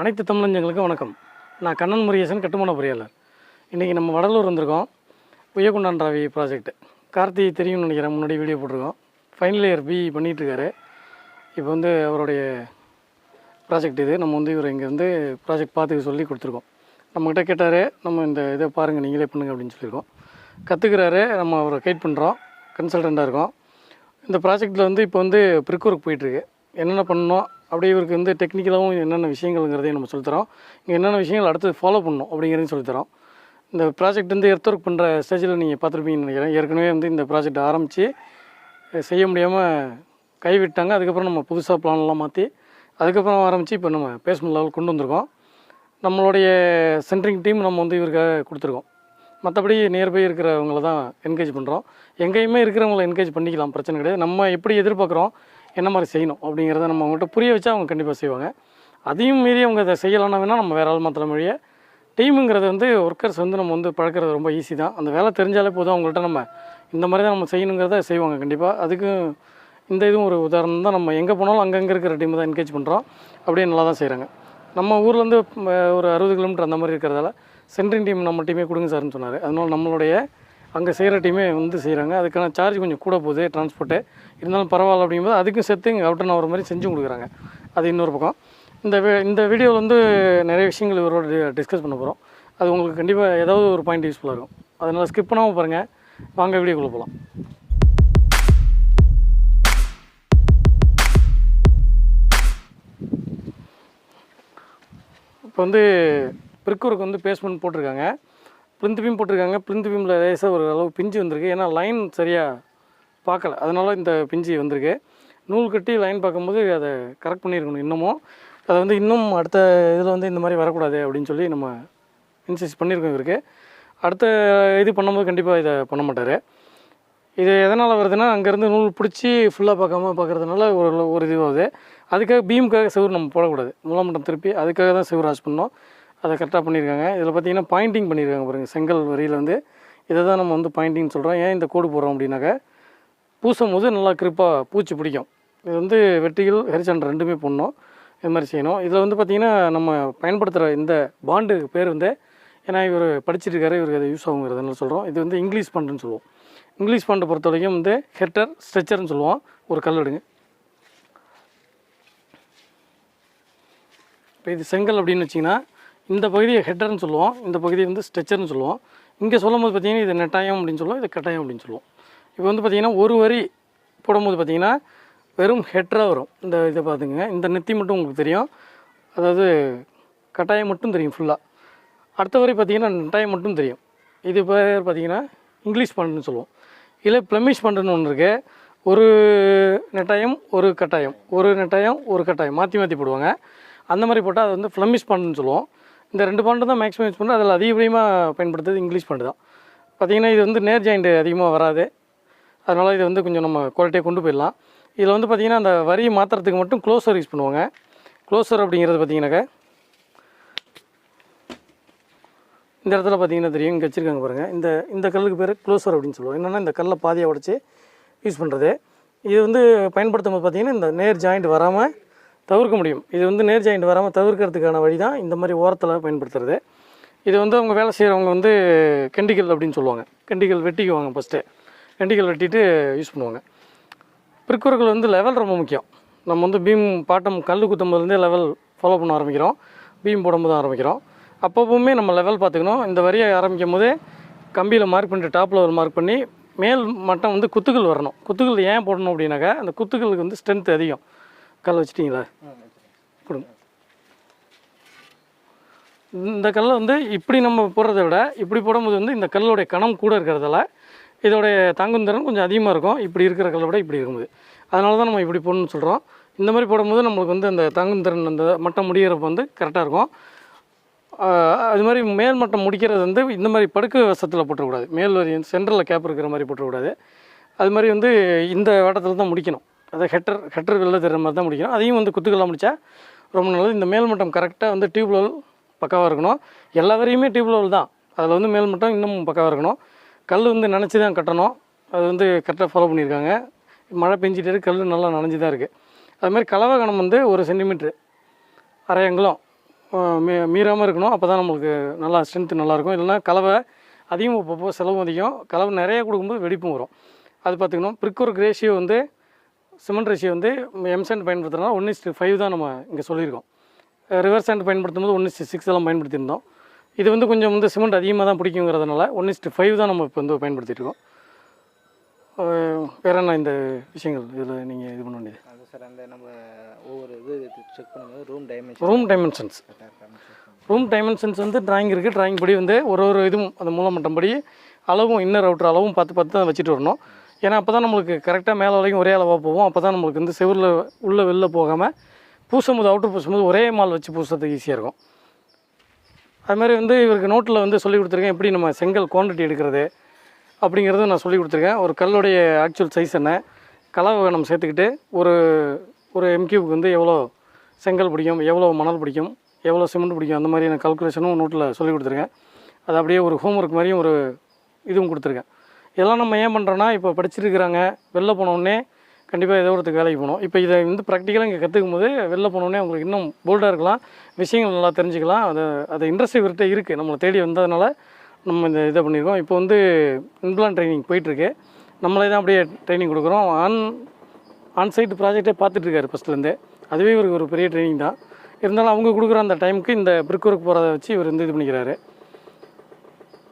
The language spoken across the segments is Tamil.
அனைத்து தமிழஞ்சங்களுக்கும் வணக்கம். நான் கண்ணன் முருகேசன் கட்டுமான பொறியாளர். இன்றைக்கி நம்ம வடலூர் வந்திருக்கோம். உயகுண்டான் ராவி ப்ராஜெக்ட் கார்த்தி தெரியும்னு நினைக்கிறேன் முன்னாடி வீடியோ போட்டிருக்கோம். ஃபைனல் இயர் பி பண்ணிகிட்ருக்காரு இப்போ வந்து அவருடைய ப்ராஜெக்ட் இது. நம்ம வந்து இவர் இங்கே வந்து ப்ராஜெக்ட் பார்த்து சொல்லி கொடுத்துருக்கோம். நம்மக்கிட்ட கேட்டார் நம்ம இந்த இதை பாருங்கள் நீங்களே பண்ணுங்கள் அப்படின்னு சொல்லியிருக்கோம். கற்றுக்கிறாரு நம்ம அவரை கைட் பண்ணுறோம் கன்சல்டண்ட்டாக இருக்கோம். இந்த ப்ராஜெக்ட்டில் வந்து இப்போ வந்து ப்ரிக்கூருக்கு போயிட்டுருக்கு என்னென்ன பண்ணணும்? அப்படியே இவருக்கு வந்து டெக்னிக்கலாகவும் என்னென்ன விஷயங்கள்ங்கிறதையும் நம்ம சொல்லித்தரோம். இங்கே என்னென்ன விஷயங்கள் அடுத்து ஃபாலோ பண்ணணும் அப்படிங்கிறதையும் சொல்லித்தரோம். இந்த ப்ராஜெக்ட் வந்து எர்த் ஒர்க் பண்ணுற ஸ்டேஜில் நீங்கள் பார்த்துருப்பீங்கன்னு நினைக்கிறேன். ஏற்கனவே வந்து இந்த ப்ராஜெக்ட் ஆரம்பித்து செய்ய முடியாமல் கைவிட்டாங்க. அதுக்கப்புறம் நம்ம புதுசாக பிளான்லாம் மாற்றி அதுக்கப்புறம் ஆரம்பித்து இப்போ நம்ம பேஸ்மெண்ட் லெவல் கொண்டு வந்திருக்கோம். நம்மளுடைய சென்ட்ரிங் டீம் நம்ம வந்து இவருக்காக கொடுத்துருக்கோம். மற்றபடி நியர்பை இருக்கிறவங்கள தான் என்கேஜ் பண்ணுறோம் எங்கேயுமே இருக்கிறவங்கள என்கேஜ் பண்ணிக்கலாம் பிரச்சனை கிடையாது. நம்ம எப்படி எதிர்பார்க்குறோம் என்ன மாதிரி செய்யணும் அப்படிங்கிறத நம்ம அவங்கள்ட்ட புரிய வச்சா அவங்க கண்டிப்பாக செய்வாங்க. அதையும் மீறி அவங்க அதை செய்யலாம்னா வேணால் நம்ம வேறு ஆள் மாத்திர மொழியை. டீமுங்கிறது வந்து ஒர்க்கர்ஸ் வந்து நம்ம வந்து பழக்கிறது ரொம்ப ஈஸி தான். அந்த வேலை தெரிஞ்சாலே போதும் அவங்கள்ட்ட நம்ம இந்த மாதிரி தான் நம்ம செய்யணுங்கிறத செய்வாங்க கண்டிப்பாக அதுக்கும் இந்த இதுவும் ஒரு உதாரணம் தான். நம்ம எங்கே போனாலும் அங்கங்கே இருக்கிற டீம் தான் என்கேஜ் பண்ணுறோம் அப்படியே நல்லா தான் செய்கிறாங்க நம்ம ஊர்லேருந்து ஒரு அறுபது கிலோமீட்டர் அந்த மாதிரி இருக்கிறதால சென்ட்ரிங் டீம் நம்ம டீமே கொடுங்க சார்னு சொன்னார். அதனால நம்மளுடைய அங்கே செய்கிற டீமே வந்து செய்கிறாங்க அதுக்கான சார்ஜ் கொஞ்சம் கூட போகுது டிரான்ஸ்போர்ட்டு இருந்தாலும் பரவாயில்ல அப்படிங்கும்போது அதுக்கும் சேர்த்து இங்கே அவுட்டன் ஆகிற மாதிரி செஞ்சு கொடுக்குறாங்க. அது இன்னொரு பக்கம். இந்த வி- இந்த வீடியோவில் வந்து நிறைய விஷயங்கள் இவரோட டிஸ்கஸ் பண்ண போகிறோம் அது உங்களுக்கு கண்டிப்பாக ஏதாவது ஒரு பாயிண்ட் யூஸ்ஃபுல்லாக இருக்கும். அதனால் ஸ்கிப் பண்ணாமல் பாருங்கள் வாங்க வீடியோக்குள்ளே போகலாம் இப்போ வந்து பிரிக்கூருக்கு வந்து பேஸ்மெண்ட் போட்டிருக்காங்க. பிளிந்து பீம் போட்டிருக்காங்க. பிளிந்து பீமில் லேசாக ஒரு அளவு பிஞ்சு வந்திருக்கு. ஏன்னா லைன் சரியாக பார்க்கல. அதனால் இந்த பிஞ்சு வந்திருக்கு. நூல் கட்டி லைன் பார்க்கும்போது அதை கரெக்ட் பண்ணியிருக்கணும் இன்னமும். அதை வந்து இன்னும் அடுத்த இதில் வந்து இந்த மாதிரி வரக்கூடாது அப்படின்னு சொல்லி நம்ம இன்சிஸ்ட் பண்ணியிருக்கோம் இவருக்கு. அடுத்த இது பண்ணும்போது கண்டிப்பாக இதை பண்ண மாட்டார். இது எதனால் வருதுன்னா அங்கேருந்து நூல் பிடிச்சி ஃபுல்லாக பார்க்காம பார்க்குறதுனால ஒரு ஒரு இது அதுக்காக பீமுக்காக செவ்வறு நம்ம போடக்கூடாது. மூலமட்டம் திருப்பி அதுக்காக தான் செவ்வறு வாஷ் பண்ணோம். அதை கரெக்டாக பண்ணியிருக்காங்க. இதில் பார்த்தீங்கன்னா பாயிண்டிங் பண்ணியிருக்காங்க பாருங்கள் செங்கல் வரியில் வந்து. இதை தான் நம்ம வந்து பாயிண்டிங் சொல்கிறோம் ஏன் இந்த கோடு போடுறோம் அப்படின்னாக்கா பூசும் போது நல்லா கிரிப்பாக பூச்சி பிடிக்கும். இது வந்து வெட்டிகள் ஹெரிசன் ரெண்டுமே பண்ணோம் இது மாதிரி செய்யணும். இதில் வந்து பார்த்திங்கன்னா நம்ம பயன்படுத்துகிற இந்த பாண்டு பேர் வந்து ஏன்னா இவர் படிச்சிருக்காரு இவருக்கு அது யூஸ் ஆகுங்கிறதுனால சொல்கிறோம் இது வந்து இங்கிலீஷ் பண்டுன்னு சொல்லுவோம். இங்கிலீஷ் பாண்டை பொறுத்த வரைக்கும் வந்து ஹெட்டர் ஸ்ட்ரெச்சர்னு சொல்லுவோம். ஒரு கல் எடுங்க. இப்போ இது செங்கல் அப்படின்னு வச்சிங்கன்னா இந்த பகுதியை ஹெட்டர்னு சொல்லுவோம். இந்த பகுதியை வந்து ஸ்ட்ரெச்சர்னு சொல்லுவோம். இங்கே சொல்லும் போது பார்த்தீங்கன்னா இது நெட்டாயம் அப்படின்னு சொல்லுவோம் இது கட்டாயம் அப்படின்னு சொல்லுவோம். இப்போ வந்து பார்த்திங்கன்னா ஒரு வரி போடும்போது பார்த்தீங்கன்னா வெறும் ஹெட்டராக வரும். இந்த இதை பார்த்துங்க இந்த நெத்தி மட்டும் உங்களுக்கு தெரியும். அதாவது கட்டாயம் மட்டும் தெரியும் ஃபுல்லாக அடுத்த வரி பார்த்திங்கன்னா நெட்டாயம் மட்டும் தெரியும். இது பேர் பார்த்தீங்கன்னா இங்கிலீஷ் பண்டுன்னு சொல்லுவோம். இல்லை ப்ளமிஷ் பண்டுன்னு ஒன்று இருக்குது ஒரு நெட்டாயம் ஒரு கட்டாயம். ஒரு நெட்டாயம் ஒரு கட்டாயம். மாற்றி மாற்றி போடுவாங்க. அந்த மாதிரி போட்டால் அது வந்து ஃப்ளமிஷ் பண்டுன்னு சொல்லுவோம். இந்த ரெண்டு பாண்டு தான் மேக்ஸிமம் யூஸ் பண்ணுறது அதில் அதிகப்படியமாக பயன்படுத்துறது இங்கிலீஷ் பாண்டு தான். பார்த்தீங்கன்னா இது வந்து நேர் ஜாயிண்ட் அதிகமாக வராது. அதனால் இது வந்து கொஞ்சம் நம்ம குவாலிட்டியாக கொண்டு போயிடலாம். இதில் வந்து பார்த்திங்கன்னா அந்த வரியை மாற்றுறதுக்கு மட்டும் க்ளோசர் யூஸ் பண்ணுவாங்க. க்ளோசர் அப்படிங்கிறது பார்த்தீங்கன்னாக்கா இந்த இடத்துல பார்த்தீங்கன்னா தெரியும். இங்கே வச்சுருக்காங்க பாருங்கள் இந்த இந்த கல்லுக்கு பேர் க்ளோசர் அப்படின்னு சொல்லுவோம். என்னென்னா இந்த கல்லை பாதியாக உடச்சி யூஸ் பண்ணுறது இது வந்து பயன்படுத்தும் போது பார்த்தீங்கன்னா இந்த நேர் ஜாயிண்ட் வராமல் தவிர்க்க முடியும். இது வந்து நேர் ஜாயிண்ட் வராமல் தவிர்க்கிறதுக்கான வழி தான் இந்த மாதிரி ஓரத்தில் பயன்படுத்துறது. இது வந்து அவங்க வேலை செய்கிறவங்க வந்து கெண்டிக்கல் அப்படின்னு சொல்லுவாங்க. கெண்டிக்கல் வெட்டிக்குவாங்க ஃபஸ்ட்டு கெண்டிக்கல் வெட்டிட்டு யூஸ் பண்ணுவாங்க. பிற்குறர்கள் வந்து லெவல் ரொம்ப முக்கியம். நம்ம வந்து பீம் பாட்டம் கல் குத்தும்போதுலேருந்தே லெவல் ஃபாலோ பண்ண ஆரம்பிக்கிறோம். பீம் போடும்போது ஆரம்பிக்கிறோம். அப்பப்பவுமே நம்ம லெவல் பார்த்துக்கணும். இந்த வரியை ஆரம்பிக்கும் போதே கம்பியில் மார்க் பண்ணிட்டு டாப்பில் ஒரு மார்க் பண்ணி மேல் மட்டம் வந்து குத்துகள் வரணும். குத்துகள் ஏன் போடணும் அப்படின்னாக்கா அந்த குத்துகளுக்கு வந்து ஸ்ட்ரென்த் அதிகம். கல் வச்சிட்டிங்களா? கொடுங்க. இந்த கல்லை வந்து இப்படி நம்ம போடுறத விட இப்படி போடும்போது வந்து இந்த கல்லோடைய கணம் கூட இருக்கிறதால இதோடைய தாங்கும் திறன் கொஞ்சம் அதிகமாக இருக்கும். இப்படி இருக்கிற கல்லை விட இப்படி இருக்கும்போது. அதனால தான் நம்ம இப்படி போடணும்னு சொல்கிறோம் இந்த மாதிரி போடும்போது நம்மளுக்கு வந்து அந்த தாங்கும் திறன் அந்த மட்டம் முடிகிறப்ப வந்து கரெக்டாக இருக்கும். அது மாதிரி மேல் மட்டம் முடிக்கிறது வந்து இந்த மாதிரி படுக்கை வசத்தில் போட்டுறக்கூடாது. மேல் வரி சென்டரில் கேப் இருக்கிற மாதிரி போட்டுறக்கூடாது. அது மாதிரி வந்து இந்த வட்டத்தில் தான் முடிக்கணும். அதை ஹெட்டர் ஹெட்டர் வெளில தெரிற மாதிரி தான் முடிக்கணும். அதையும் வந்து குத்துக்கெல்லாம் முடித்தா ரொம்ப நல்லது. இந்த மேல் மட்டம் கரெக்டாக வந்து டியூப் லெவல் பக்காவாக இருக்கணும். எல்லா வரையுமே டியூப் லெவல் தான். அதில் வந்து மேல் மட்டம் பக்காவாக இருக்கணும். கல் வந்து நினச்சி தான் கட்டணும். அது வந்து கரெக்டாக ஃபாலோ பண்ணியிருக்காங்க. மழை பெஞ்சிட்டு இருக்குது கல் நல்லா நனைஞ்சு தான் இருக்குது அது மாதிரி கலவை கணம் வந்து ஒரு சென்டிமீட்ரு அரை அங்குலம். மீ மீறாமல் இருக்கணும். அப்போ தான் நம்மளுக்கு நல்லா ஸ்ட்ரென்த்து நல்லாயிருக்கும் இல்லைன்னா கலவை அதிகம் இப்போ செலவும் அதிகம். கலவை நிறைய கொடுக்கும்போது வெடிப்பும் வரும். அது பார்த்துக்கணும். பிரிக் கிரேஷியோ ரேஷியோ வந்து சிமெண்ட் ரேஷியோ வந்து எம்சென்ட் பயன்படுத்துறதுனா ஒன் இஸ்ட் ஃபைவ் தான் நம்ம இங்கே சொல்லியிருக்கோம். ரிவர்ஸ் ஹேண்ட் பயன்படுத்தும் போது ஒன் இஸ்ட் சிக்ஸ் எல்லாம் பயன்படுத்தியிருந்தோம். இது வந்து கொஞ்சம் வந்து சிமெண்ட் அதிகமாக தான் பிடிக்குங்கிறதுனால ஒன் இஸ்ட் ஃபைவ் தான் நம்ம இப்போ வந்து பயன்படுத்திட்டு இருக்கோம். அஹ் வேற என்ன இந்த விஷயங்கள் இதில் நீங்கள் இது பண்ண வேண்டியது? அது சார் அந்த நம்ம ஒவ்வொரு இது செக் பண்ணும்போது room dimension room dimensions room dimensions வந்து டிராயிங் இருக்குது டிராயிங் படி வந்து ஒரு ஒரு இதுவும் அந்த மூலமட்டம் படி அளவும் இன்னர் அவுட்டர் அளவும் பார்த்து பார்த்து தான் வச்சுட்டு வரணும். ஏன்னா அப்போ தான் நம்மளுக்கு கரெக்டாக மேலே வரைக்கும் ஒரே அளவாக போவோம் அப்போ தான் நம்மளுக்கு வந்து செவரில் உள்ளே வெளில போகாமல் பூசும்போது அவுட்ரு பூசும்போது ஒரே மால் வச்சு பூசுறதுக்கு ஈஸியாக இருக்கும். அதுமாதிரி வந்து இவருக்கு நோட்டில் வந்து சொல்லி கொடுத்துருக்கேன். எப்படி நம்ம செங்கல் குவான்டிட்டி எடுக்கிறது அப்படிங்கிறத நான் சொல்லி கொடுத்துருக்கேன். ஒரு கல்லுடைய ஆக்சுவல் சைஸ் என்ன கலவை நம்ம சேர்த்துக்கிட்டு ஒரு ஒரு எம்கியூவுக்கு வந்து எவ்வளோ செங்கல் பிடிக்கும் எவ்வளோ மணல் பிடிக்கும் எவ்வளோ சிமெண்ட் பிடிக்கும் அந்த மாதிரியான கல்குலேஷனும் நோட்டில் சொல்லி கொடுத்துருக்கேன். அது அப்படியே ஒரு ஹோம்ஒர்க் மாதிரியும் ஒரு இதுவும் கொடுத்துருக்கேன். இதெல்லாம் நம்ம ஏன் பண்ணுறோன்னா இப்போ படிச்சிருக்கிறாங்க வெளில போனோடனே கண்டிப்பாக ஏதோ ஒருத்துக்கு வேலைக்கு போகணும். இப்போ இதை வந்து ப்ராக்டிக்கலாக இங்கே கற்றுக்கும் போது வெளில போனோடனே அவங்களுக்கு இன்னும் போல்டாக இருக்கலாம் விஷயங்கள் நல்லா தெரிஞ்சுக்கலாம். அதை அதை இன்ட்ரெஸ்ட் இவர்கிட்ட இருக்குது நம்மளை தேடி வந்ததுனால நம்ம இந்த இதை பண்ணியிருக்கோம். இப்போ வந்து இன்பிளான் ட்ரைனிங் போயிட்டுருக்கு. நம்மளே தான் அப்படியே ட்ரைனிங் கொடுக்குறோம். ஆன் ஆன் சைட் ப்ராஜெக்டே பார்த்துட்ருக்காரு ஃபஸ்ட்லேருந்தே அதுவே இவருக்கு ஒரு பெரிய ட்ரைனிங் தான். இருந்தாலும் அவங்க கொடுக்குற அந்த டைமுக்கு இந்த பிரிக் ஒர்க் போகிறத வச்சு இவர் வந்து இது பண்ணிக்கிறாரு.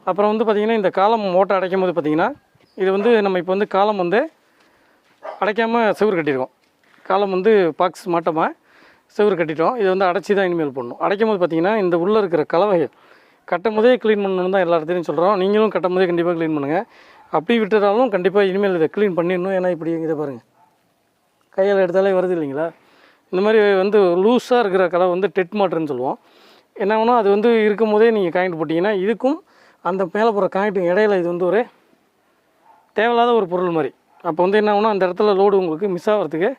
அப்புறம் வந்து பார்த்திங்கன்னா இந்த காலம் ஓட்டை அடைக்கும் போது பார்த்திங்கன்னா இது வந்து நம்ம இப்போ வந்து காலம் வந்து அடைக்காமல் செவுரு கட்டியிருக்கோம் காலம் வந்து பாக்ஸ் மாட்டமாக செவுரு கட்டிட்டோம். இதை வந்து அடைச்சி தான் இனிமேல் பண்ணணும் அடைக்கும் போது பார்த்திங்கன்னா இந்த உள்ளே இருக்கிற கலவைகள் கட்டும் போதே க்ளீன் பண்ணணும்னு தான் எல்லா இடத்துலையும் சொல்கிறோம் நீங்களும் கட்டும் போதே கண்டிப்பாக க்ளீன் பண்ணுங்கள் அப்படி விட்டுறாலும் கண்டிப்பாக இனிமேல் இதை க்ளீன் பண்ணிடணும். ஏன்னா இப்படி இதை பாருங்கள் கையால் எடுத்தாலே வருது இல்லைங்களா? இந்த மாதிரி வந்து லூஸாக இருக்கிற கலவை வந்து டெட் மாட்டர்னு சொல்லுவோம். என்ன ஆகும்னா அது வந்து இருக்கும் போதே நீங்கள் காயின்ட்டு போட்டிங்கன்னா இதுக்கும் அந்த மேலே போகிற காயின்ட்டு இடையில இது வந்து ஒரு தேவையில்லாத ஒரு பொருள் மாதிரி. அப்போ வந்து என்ன ஆகும்னா அந்த இடத்துல லோடு உங்களுக்கு மிஸ் ஆகிறதுக்கு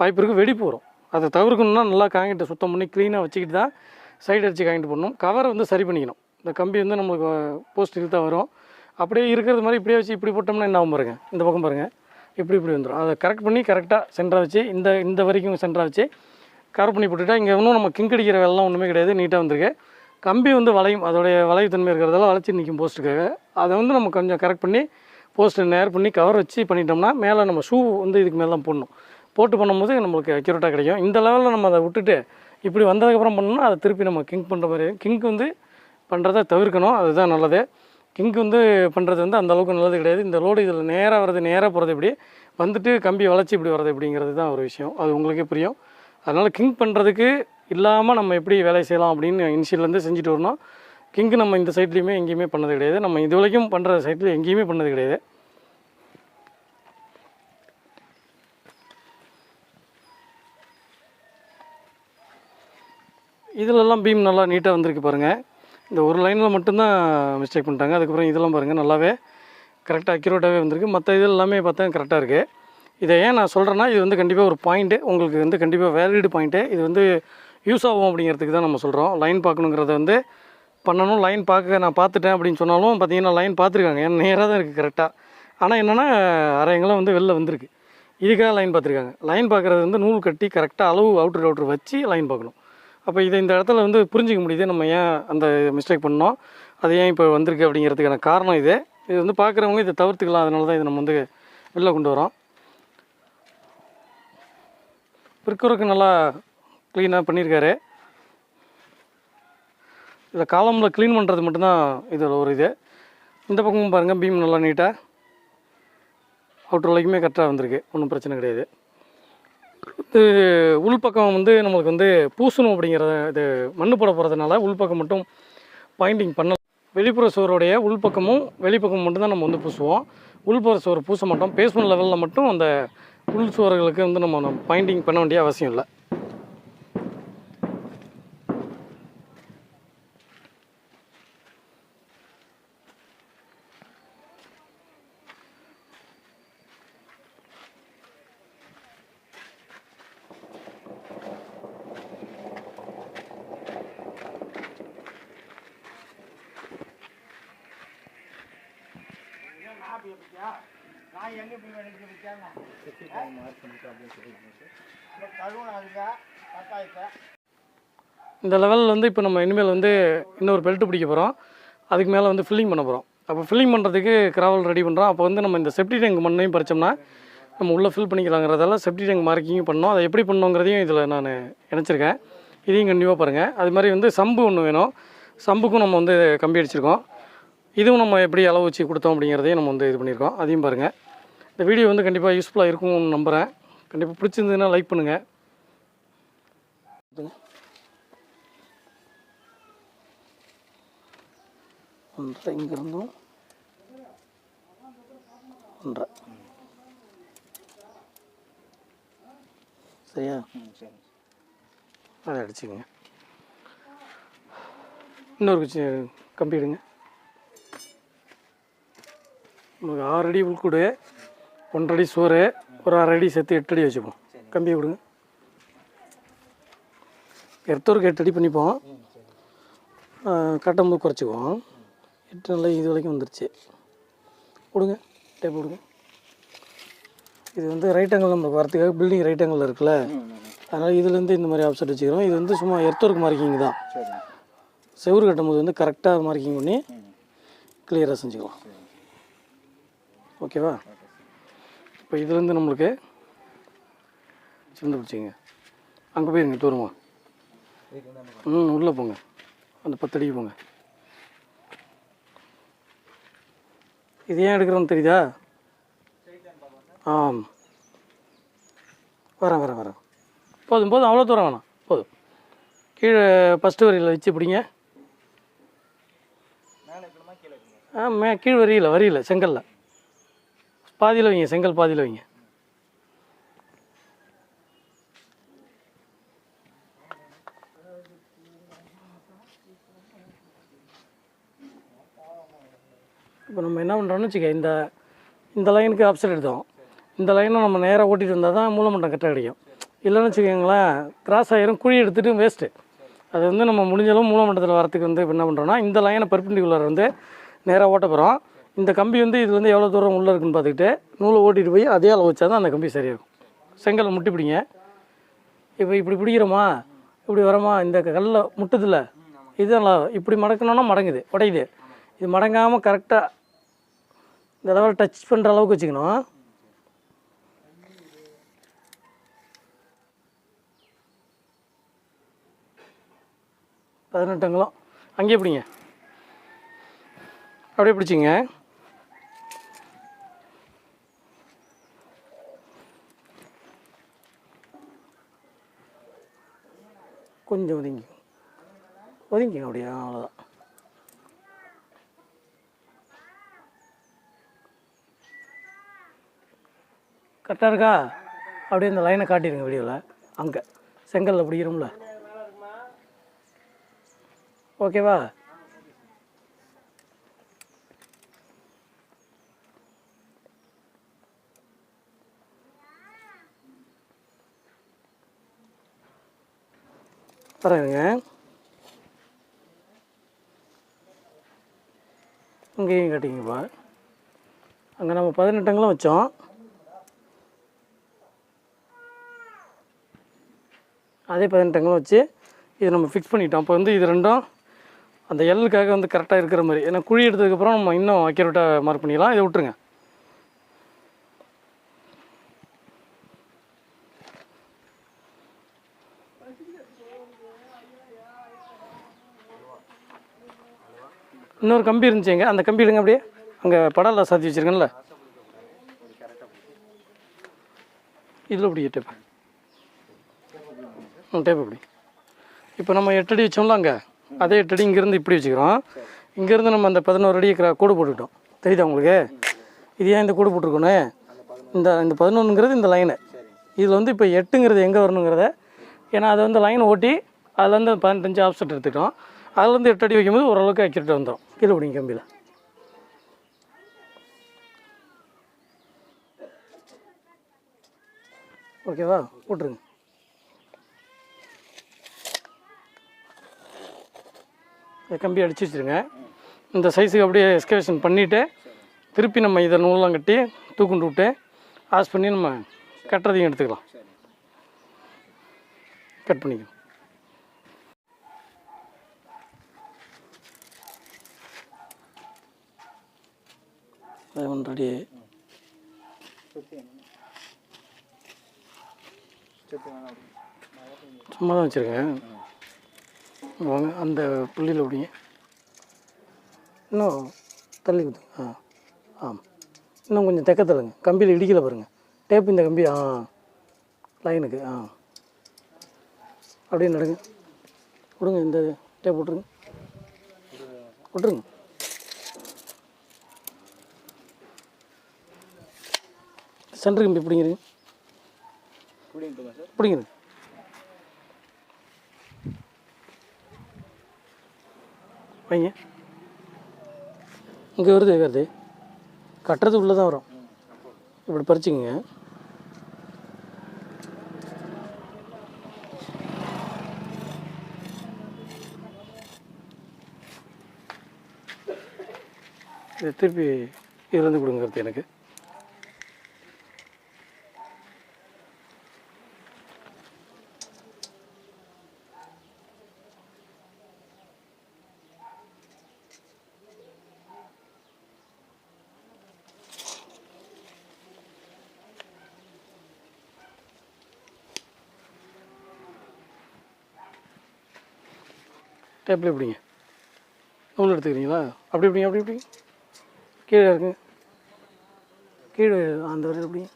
வாய்ப்பு இருக்குது வெடிப்பு வரும். அதை தவிர்க்கணும்னா நல்லா காங்கிட்ட சுத்தம் பண்ணி க்ளீனாக வச்சுக்கிட்டு தான் சைடு அடித்து காங்கிட்டு பண்ணணும். கவரை வந்து சரி பண்ணிக்கணும். இந்த கம்பி வந்து நம்மளுக்கு போஸ்ட் இழுத்தா வரும். அப்படியே இருக்கிறது மாதிரி இப்படியே வச்சு இப்படி போட்டோம்னா என்ன ஆகும் பாருங்க? இந்த பக்கம் பாருங்கள் இப்படி இப்படி வந்துடும் அதை கரெக்ட் பண்ணி கரெக்டாக சென்டராக வச்சு இந்த இந்த வரைக்கும் சென்டராக வச்சு கவர் பண்ணி போட்டுட்டா இங்கே இன்னும் நம்ம கிங்கடிக்கிற வேலைலாம் ஒன்றுமே கிடையாது. நீட்டாக வந்திருக்கு. கம்பி வந்து வளையும் அதோடைய வளைவுத்தன்மை இருக்கிறதால வளைச்சி நிற்கும் போஸ்ட்டுக்காக. அதை வந்து நம்ம கொஞ்சம் கரெக்ட் பண்ணி போஸ்ட்டு நேர் பண்ணி கவர் வச்சு பண்ணிட்டோம்னா மேலே நம்ம ஷூ வந்து இதுக்கு மேலே தான் போடணும். போட்டு பண்ணும்போது நம்மளுக்கு அக்யூரேட்டாக கிடைக்கும். இந்த லெவலில் நம்ம அதை விட்டுட்டு இப்படி வந்ததுக்கப்புறம் பண்ணோம்னா அதை திருப்பி நம்ம கிங்க் பண்ணுற மாதிரி கிங்க் வந்து பண்ணுறதை தவிர்க்கணும். அதுதான் நல்லது. கிங்க் வந்து பண்ணுறது வந்து அந்த அளவுக்கு நல்லது கிடையாது. இந்த லோடு இதில் நேராக வர்றது நேராக போகிறது எப்படி வந்துட்டு கம்பி வளைச்சி இப்படி வர்றது அப்படிங்கிறது தான் ஒரு விஷயம். அது உங்களுக்கே புரியும். அதனால் கிங்க் பண்ணுறதுக்கு இல்லாமல் நம்ம எப்படி வேலை செய்யலாம் அப்படின்னு இனிஷியல்லேருந்து செஞ்சுட்டு வரணும். கிங்கு நம்ம இந்த சைட்லேயுமே எங்கேயுமே பண்ணது கிடையாது. நம்ம இது வரைக்கும் பண்ணுற சைட்டில் எங்கேயுமே பண்ணது கிடையாது. இதிலெல்லாம் பீம் நல்லா நீட்டாக வந்திருக்கு பாருங்கள் இந்த ஒரு லைனில் மட்டும்தான் மிஸ்டேக் பண்ணிட்டாங்க. அதுக்கப்புறம் இதெல்லாம் பாருங்கள் நல்லாவே கரெக்டாக அக்யூரேட்டாகவே வந்திருக்கு. மற்ற இது எல்லாமே பார்த்தா கரெக்டாக இருக்குது இதை ஏன் நான் சொல்கிறேன்னா இது வந்து கண்டிப்பாக ஒரு பாயிண்ட்டு உங்களுக்கு வந்து கண்டிப்பாக வேலிடு பாயிண்ட்டு இது வந்து யூஸ் ஆகும் அப்படிங்கிறதுக்கு தான் நம்ம சொல்கிறோம் லைன் பார்க்கணுங்கிறத வந்து பண்ணணும். லைன் பார்க்க நான் பார்த்துட்டேன் அப்படின்னு சொன்னாலும் பார்த்தீங்கன்னா லைன் பார்த்துருக்காங்க. ஏன்னா நேராக தான் இருக்குது கரெக்டாக ஆனால் என்னென்னா அரைங்களாம் வந்து வெளில வந்திருக்கு. இதுக்காக லைன் பார்த்துருக்காங்க. லைன் பார்க்குறது வந்து நூல் கட்டி கரெக்டாக அளவு அவுட்ரு அவுட்ரு வச்சு லைன் பார்க்கணும். அப்போ இதை இந்த இடத்துல வந்து புரிஞ்சிக்க முடியுது. நம்ம ஏன் அந்த மிஸ்டேக் பண்ணோம்? அது ஏன் இப்போ வந்திருக்கு அப்படிங்கிறதுக்கான காரணம் இது. இது வந்து பார்க்குறவங்க இதை தவிர்த்துக்கலாம். அதனால தான் இதை நம்ம வந்து வெளில கொண்டு வரோம். பிற்குறக்கு நல்லா க்ளீனாக பண்ணியிருக்காரு இதில் காலமில் க்ளீன் பண்ணுறது மட்டும்தான் இதில் ஒரு இது. இந்த பக்கமும் பாருங்கள் பீம் நல்லா நீட்டாக அவுட்ரு வரைக்குமே கரெக்டாக வந்திருக்கு. ஒன்றும் பிரச்சனை கிடையாது. இது உள்பக்கம் வந்து நம்மளுக்கு வந்து பூசணும் அப்படிங்கிறத இது மண்ணு போட போகிறதுனால உள்பக்கம் மட்டும் பாயிண்டிங் பண்ண வெளிப்புற சுவருடைய உள்பக்கமும் வெளிப்பக்கமும் மட்டும்தான் நம்ம வந்து பூசுவோம். உள்புற சுவர் பூச மாட்டோம். பேஸ்மெண்ட் லெவலில் மட்டும் அந்த உள் சுவர்களுக்கு வந்து நம்ம பாயிண்டிங் பண்ண வேண்டிய அவசியம் இல்லை. இந்த லெவலில் வந்து இப்போ நம்ம இனிமேல் வந்து இன்னொரு பெல்ட் பிடிக்க போகிறோம் அதுக்கு மேலே வந்து ஃபில்லிங் பண்ண போகிறோம் அப்போ ஃபில்லிங் பண்ணுறதுக்கு கிராவல் ரெடி பண்ணுறோம் அப்போ வந்து நம்ம இந்த செப்டி டேங்க் மண்ணையும் பறித்தோம்னா நம்ம உள்ளே ஃபில் பண்ணிக்கலாங்கிறதால செப்டி டேங்க் மார்க்கிங் பண்ணோம். அதை எப்படி பண்ணோங்கிறதையும் இதில் நான் இணைச்சிருக்கேன். இதையும் கண்டிப்பாக பாருங்கள் அது மாதிரி வந்து சம்பு ஒன்று வேணும். சம்புக்கும் நம்ம வந்து கம்பி அடிச்சிருக்கோம். இதுவும் நம்ம எப்படி அளவு வச்சு கொடுத்தோம் அப்படிங்கிறதையும் நம்ம வந்து இது பண்ணியிருக்கோம் அதையும் பாருங்கள் இந்த வீடியோ வந்து கண்டிப்பாக யூஸ்ஃபுல்லாக இருக்கும்னு நம்புகிறேன் கண்டிப்பாக பிடிச்சிருந்ததுன்னா லைக் பண்ணுங்கள் ஒன்றரை இங்கிருந்தும் ஒன்றரை சரியா அதை அடிச்சுக்கங்க. இன்னொரு கம்பி எடுங்க உங்களுக்கு ஆறு அடி உள்கூடு ஒன்றரை அடி சோறு ஒரு அரை அடி சேர்த்து எட்டு அடி வச்சுப்போம் கம்பி விடுங்க எர்த்தோருக்கு எட்டு அடி பண்ணிப்போம். கட்டும்போது குறைச்சிக்குவோம். எட்டு நல்லா இது வரைக்கும் வந்துருச்சு. கொடுங்க டேப் கொடுங்க. இது வந்து ரைட் ஆங்கிள் நம்ம வரத்துக்காக பில்டிங் ரைட் ஆங்கிள் இருக்குல்ல? அதனால் இதுலேருந்து இந்த மாதிரி ஆப்செட் வச்சுக்கிறோம். இது வந்து சும்மா எர்த்தோருக்கு மார்க்கிங் தான். செவுரு கட்டும்போது வந்து கரெக்டாக மார்க்கிங் பண்ணி கிளியராக செஞ்சுக்கலாம். ஓகேவா இப்போ இதுலேருந்து நம்மளுக்கு சிறந்து பிடிச்சிங்க. அங்கே போயிருங்க தூரமா ம் உள்ளே போங்க. அந்த பத்தடிக்கு போங்க. இது ஏன் எடுக்கிறோன்னு தெரியுதா? ஆம். வரேன் வரேன் வரேன். போதும் போதும். அவ்வளோ தூரம் வேணாம். போதும். கீழே ஃபஸ்ட்டு வரியில் வச்சு பிடிங்க. ஆ மே கீழ் வரியில் வரியில் செங்கல்ல. பாதியில் வைங்க செங்கல் பாதியில் வைங்க. இப்போ நம்ம என்ன பண்ணுறோம்னு வச்சுக்க இந்த இந்த லைனுக்கு ஆப்சைட் எடுத்தோம் இந்த லைனை நம்ம நேராக ஓட்டிகிட்டு வந்தால் தான் மூலமட்டம் கரெக்டாக கிடைக்கும் இல்லைன்னு வச்சுக்கோங்களேன் கிராஸ் ஆயிரும் குழி எடுத்துகிட்டு வேஸ்ட்டு அது வந்து நம்ம முடிஞ்சளவு மூலமட்டத்தில் வரத்துக்கு வந்து இப்போ என்ன பண்ணுறோன்னா இந்த லைனை பர்பண்டிகுலர் வந்து நேராக ஓட்ட போகிறோம் இந்த கம்பி வந்து இது வந்து எவ்வளோ தூரம் உள்ளே இருக்குன்னு பார்த்துக்கிட்டு நூலை ஓட்டிகிட்டு போய் அதே அளவு வச்சா தான் அந்த கம்பி சரியாக இருக்கும் செங்கலை முட்டி பிடிங்க. இப்போ இப்படி பிடிக்கிறோமா? இப்படி வரோமா? இந்த கல்லில் முட்டுதில்ல இதெல்லாம் இப்படி மடக்கணும்னா மடங்குது உடையுது. இது மடங்காமல் கரெக்டாக இந்த தடவை டச் பண்ணுற அளவுக்கு வச்சுக்கணும். பதினெட்டுங்களும் அங்கேயே பிடிங்க. அப்படியே பிடிச்சிங்க. கொஞ்சம் ஒதுங்கி. ஒதுங்கிங்க அப்படியே அவ்வளோதான் கரெக்டாக இருக்கா? அப்படியே இந்த லைனை காட்டிடுங்க வீடியோவில் அங்கே. செங்கல்ல பிடிக்கிறோம்ல. ஓகேவா பாருங்க. இங்கேயும் கட்டிங்கப்பா அங்கே நம்ம பதினெட்டுங்களும் வச்சோம். அதே பதினெட்டு பதினெட்டுங்களும் வச்சு இது நம்ம ஃபிக்ஸ் பண்ணிட்டோம். அப்போ வந்து இது ரெண்டும் அந்த எல்லுக்காக வந்து கரெக்டாக இருக்கிற மாதிரி. ஏன்னா குழி எடுத்ததுக்கப்புறம் நம்ம இன்னும் அக்யூரேட்டாக மார்க் பண்ணிக்கலாம் இதை விட்டுருங்க. இன்னொரு கம்பி இருந்துச்சுங்க அந்த கம்பி எடுங்க அப்படியே. அங்கே படலில் சாத்தி வச்சுருக்கேன்ல. இதில் அப்படி டேப் டேப் இப்படி இப்போ நம்ம எட்டு அடி வச்சோம்ல அங்கே. அதே எட்டு அடி இங்கேருந்து இப்படி வச்சுக்கிறோம். இங்கேருந்து நம்ம அந்த பதினோரு அடி கூடு போட்டுக்கிட்டோம். தெரியுதா உங்களுக்கு? இது ஏன் இந்த கூடு போட்டிருக்கோன்னு? இந்த இந்த பதினொன்றுங்கிறது இந்த லைனு இதில் வந்து இப்போ எட்டுங்கிறது எங்கே வரணுங்கிறத ஏன்னா அதை வந்து லைன் ஓட்டி அதுலேருந்து பதினஞ்சு ஆப்செட் எடுத்துக்கிட்டோம். அதுலேருந்து எட்டு அடி வைக்கும்போது ஓரளவுக்கு அக்யூரேட்டாக வந்துடும் கீழே பிடிங்க கம்பியில். ஓகேவா? விட்ருங்க இந்த கம்பி அடித்து வச்சுருங்க. இந்த சைஸுக்கு அப்படியே எக்ஸ்கவேஷன் பண்ணிவிட்டு திருப்பி நம்ம இதை நூலாம் கட்டி தூக்குண்டு விட்டு ஆஸ் பண்ணி நம்ம கட்டுறதையும் எடுத்துக்கலாம். கட் பண்ணிக்கலாம். ஒன்றடி சும்மா தான் வச்சுருக்கேன். அந்த புள்ளியில் விடிங்க இன்னும் தள்ளி குத்து. ஆ ஆமாம் இன்னும் கொஞ்சம் தெக்க தள்ளுங்க. கம்பியில் இடிக்கல பாருங்கள் டேப் இந்த கம்பி ஆ லைனுக்கு ஆ. அப்படியே நடுங்க. விடுங்க இந்த டேப் விட்ருங்க விட்ருங்க சென்டர் கம்பி பிடிங்கிறீங்க புரியுதுமா சார் பிடிங்கிறது வைங்க. இங்கே வருது வருது. கட்டுறது உள்ளே தான் வரும். இப்படி பறிச்சுக்கோங்க. திருப்பி இருந்து கொடுங்கிறது எனக்கு. எப்படி எப்படிங்க? நூல் எடுத்துக்கிறீங்களா? அப்படி எப்படிங்க அப்படி எப்படி கீழே இருக்குங்க கீழே அந்த வரையில் எப்படிங்க?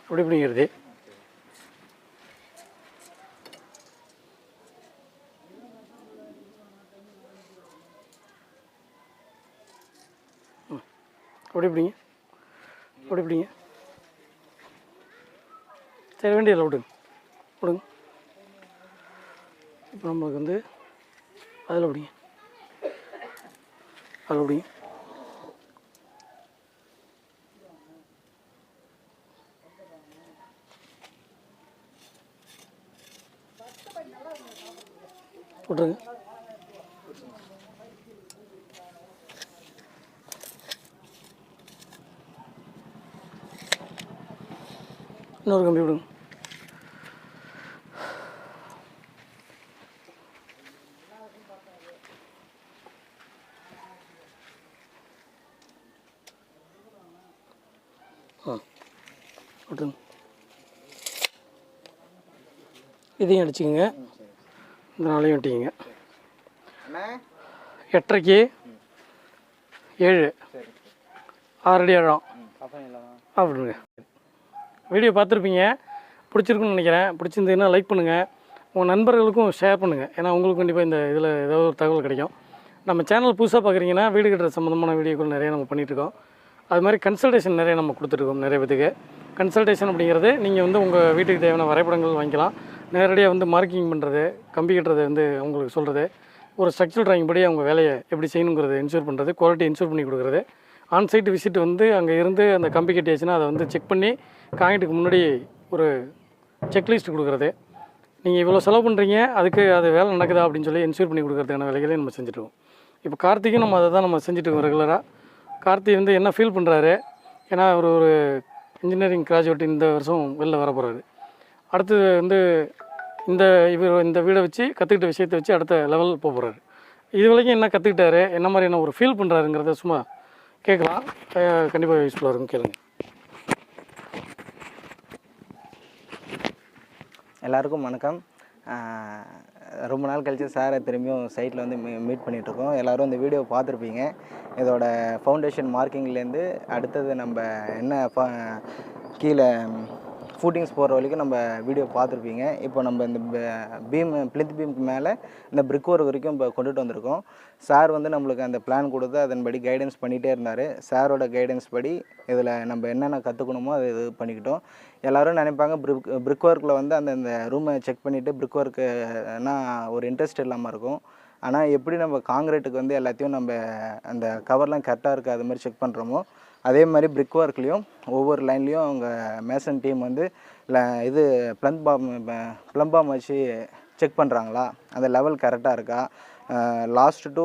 அப்படி எப்படிங்கிறது அப்படி இப்படிங்க அப்படி எப்படிங்க சரி வேண்டியதில்லை விடுங்க. விடுங்க. இப்போ நம்மளுக்கு வந்து அதில் எப்படிங்க அதில் எப்படிங்க விட்ருங்க இன்னொரு கம்பி விடுங்க ஆ விட்டுருங்க இதையும் அடிச்சுக்கோங்க. இந்த நாளையும் வெட்டிக்கங்க. அண்ணா. எட்டரைக்கு ஏழு. ஆறடி ஆழம் ம் பசங்க இல்லாமா அப்படிங்க வீடியோ பார்த்துருப்பீங்க. பிடிச்சிருக்குன்னு நினைக்கிறேன். பிடிச்சிருந்தீங்கன்னா லைக் பண்ணுங்கள் உங்கள் நண்பர்களுக்கும் ஷேர் பண்ணுங்கள் ஏன்னா உங்களுக்கு கண்டிப்பாக இந்த இதில் ஏதாவது ஒரு தகவல் கிடைக்கும். நம்ம சேனல் புதுசாக பார்க்குறீங்கன்னா வீடு கட்டுற சம்மந்தமான வீடியோக்கள் நிறைய நம்ம பண்ணிகிட்ருக்கோம் அது மாதிரி கன்சல்டேஷன் நிறைய நம்ம கொடுத்துருக்கோம் நிறைய பேத்துக்கு. கன்சல்டேஷன் அப்படிங்கிறது நீங்கள் வந்து உங்கள் வீட்டுக்கு தேவையான வரைபடங்கள் வாங்கிக்கலாம். நேரடியாக வந்து மார்க்கிங் பண்ணுறது கம்பி கட்டுறது வந்து உங்களுக்கு சொல்கிறது ஒரு ஸ்ட்ரக்சர் ட்ராயிங் படி அவங்க வேலையை எப்படி செய்யணுங்கிறத இன்சூர் பண்ணுறது குவாலிட்டி இன்சூர் பண்ணி கொடுக்குறது. ஆன் சைட் விசிட் வந்து அங்கே இருந்து அந்த கம்பி கட்டியாச்சுன்னா அதை வந்து செக் பண்ணி காங்கிட்டுக்கு முன்னாடி ஒரு செக்லிஸ்ட் கொடுக்குறது. நீங்கள் இவ்வளோ செலவு பண்ணுறீங்க அதுக்கு அது வேலை நடக்குதா அப்படின்னு சொல்லி இன்சூர் பண்ணி கொடுக்குறதுக்கான வேலைகளையும் நம்ம செஞ்சுட்ருக்கோம் இப்போ கார்த்திக்கும் நம்ம அதை தான் நம்ம செஞ்சுட்டு ரெகுலராக கார்த்தி வந்து என்ன ஃபீல் பண்ணுறாரு ஏன்னா அவர் ஒரு இன்ஜினியரிங் கிராஜுவேட் இந்த வருஷம் வெளில வர போகிறாரு அடுத்தது வந்து இந்த இவர் இந்த வீடை வச்சு கற்றுக்கிட்ட விஷயத்தை வச்சு அடுத்த லெவல் போக போகிறாரு இது வரைக்கும் என்ன கற்றுக்கிட்டாரு என்ன மாதிரி என்ன ஒரு ஃபீல் பண்ணுறாருங்கிறத சும்மா கேட்கலாம். கண்டிப்பாக யூஸ்ஃபுல்லாக இருக்கும். கேளுங்க. எல்லாருக்கும் வணக்கம். ரொம்ப நாள் கழித்து சாரை திரும்பியும் சைட்டில் வந்து மீ மீட் பண்ணிகிட்ருக்கோம் எல்லோரும் இந்த வீடியோ பார்த்துருப்பீங்க. இதோட ஃபவுண்டேஷன் மார்க்கிங்லேருந்து அடுத்தது நம்ம என்ன ஃப- கீழே ஃபூட்டிங்ஸ் போகிற வரைக்கும் நம்ம வீடியோ பார்த்துருப்பீங்க. இப்போ நம்ம இந்த பீம் பிளித் பீமுக்கு மேலே இந்த பிரிக் ஒர்க் வரைக்கும் இப்போ கொண்டுட்டு வந்திருக்கோம். சார் வந்து நம்மளுக்கு அந்த பிளான் கொடுத்து அதன்படி கைடன்ஸ் பண்ணிகிட்டே இருந்தார். சாரோட கைடன்ஸ் படி இதில் நம்ம என்னென்ன கற்றுக்கணுமோ அதை இது பண்ணிக்கிட்டோம். எல்லோரும் நினைப்பாங்க பிரிக் பிரிக் ஒர்க்கில் வந்து அந்த இந்த ரூமை செக் பண்ணிவிட்டு பிரிக் ஒர்க்குனா ஒரு இன்ட்ரெஸ்ட் இல்லாமல் இருக்கும். ஆனால் எப்படி நம்ம காங்கிரீட்டுக்கு வந்து எல்லாத்தையும் நம்ம அந்த கவர்லாம் கரெக்டாக இருக்குது அது மாதிரி செக் பண்ணுறோமோ அதே மாதிரி பிரிக் ஒர்க்லேயும் ஒவ்வொரு லைன்லேயும் அவங்க மேசன் டீம் வந்து இது ப்ளம் பாம் ப்ளம் பாம் வச்சு செக் பண்ணுறாங்களா அந்த லெவல் கரெக்டாக இருக்கா? லாஸ்ட் டு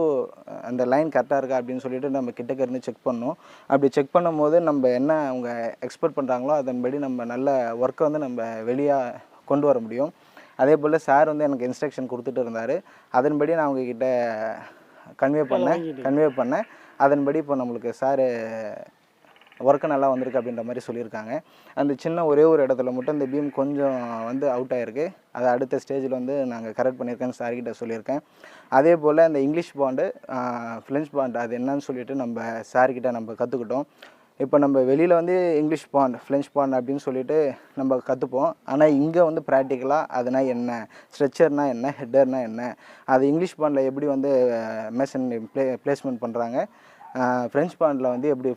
அந்த லைன் கரெக்டாக இருக்கா அப்படின்னு சொல்லிட்டு நம்ம கிட்டக்க இருந்து செக் பண்ணோம். அப்படி செக் பண்ணும்போது நம்ம என்ன அவங்க எக்ஸ்பெக்ட் பண்ணுறாங்களோ அதன்படி நம்ம நல்ல ஒர்க்கை வந்து நம்ம வெளியே கொண்டு வர முடியும். அதே போல் சார் வந்து எனக்கு இன்ஸ்ட்ரக்ஷன் கொடுத்துட்டு இருந்தார். அதன்படி நான் அவங்கக்கிட்ட கன்வே பண்ணேன். கன்வே பண்ணேன். அதன்படி இப்போ நம்மளுக்கு சார் ஒர்க்கு நல்லா வந்திருக்கு அப்படின்ற மாதிரி சொல்லியிருக்காங்க. அந்த சின்ன ஒரே ஒரு இடத்துல மட்டும் இந்த பீம் கொஞ்சம் வந்து அவுட் ஆகிருக்கு அதை அடுத்த ஸ்டேஜில் வந்து நாங்கள் கரெக்ட் பண்ணியிருக்கேன்னு சார்கிட்ட சொல்லியிருக்கேன். அதே போல் இந்த இங்கிலீஷ் பாண்டு ஃப்ரெஞ்ச் பாண்ட் அது என்னன்னு சொல்லிட்டு நம்ம சார்கிட்ட நம்ம கற்றுக்கிட்டோம் இப்போ நம்ம வெளியில் வந்து இங்கிலீஷ் பாண்ட் ஃப்ரெஞ்ச் பாண்ட் அப்படின்னு சொல்லிட்டு நம்ம கற்றுப்போம் ஆனால் இங்கே வந்து ப்ராக்டிக்கலாக அதுனா என்ன? ஸ்ட்ரெச்சர்னா என்ன? ஹெட்டர்னா என்ன? அது இங்கிலீஷ் பாண்டில் எப்படி வந்து மேசன் ப்ளே ப்ளேஸ்மெண்ட் பண்ணுறாங்க ஃப்ரெஞ்ச் பாண்டில் வந்து எப்படி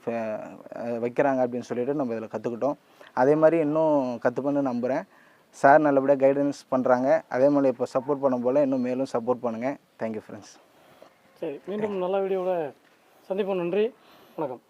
வைக்கிறாங்க அப்படின்னு சொல்லிட்டு நம்ம இதில் கற்றுக்கிட்டோம். அதே மாதிரி இன்னும் கற்றுப்பேன்னு நம்புகிறேன் சார் நல்லபடியாக கைடன்ஸ் பண்ணுறாங்க அதே மாதிரி இப்போ சப்போர்ட் பண்ண போல் இன்னும் மேலும் சப்போர்ட் பண்ணுங்கள் தேங்க்யூ ஃப்ரெண்ட்ஸ் சரி மீண்டும் நல்ல வீடியோவில் சந்திப்போம். நன்றி. வணக்கம்.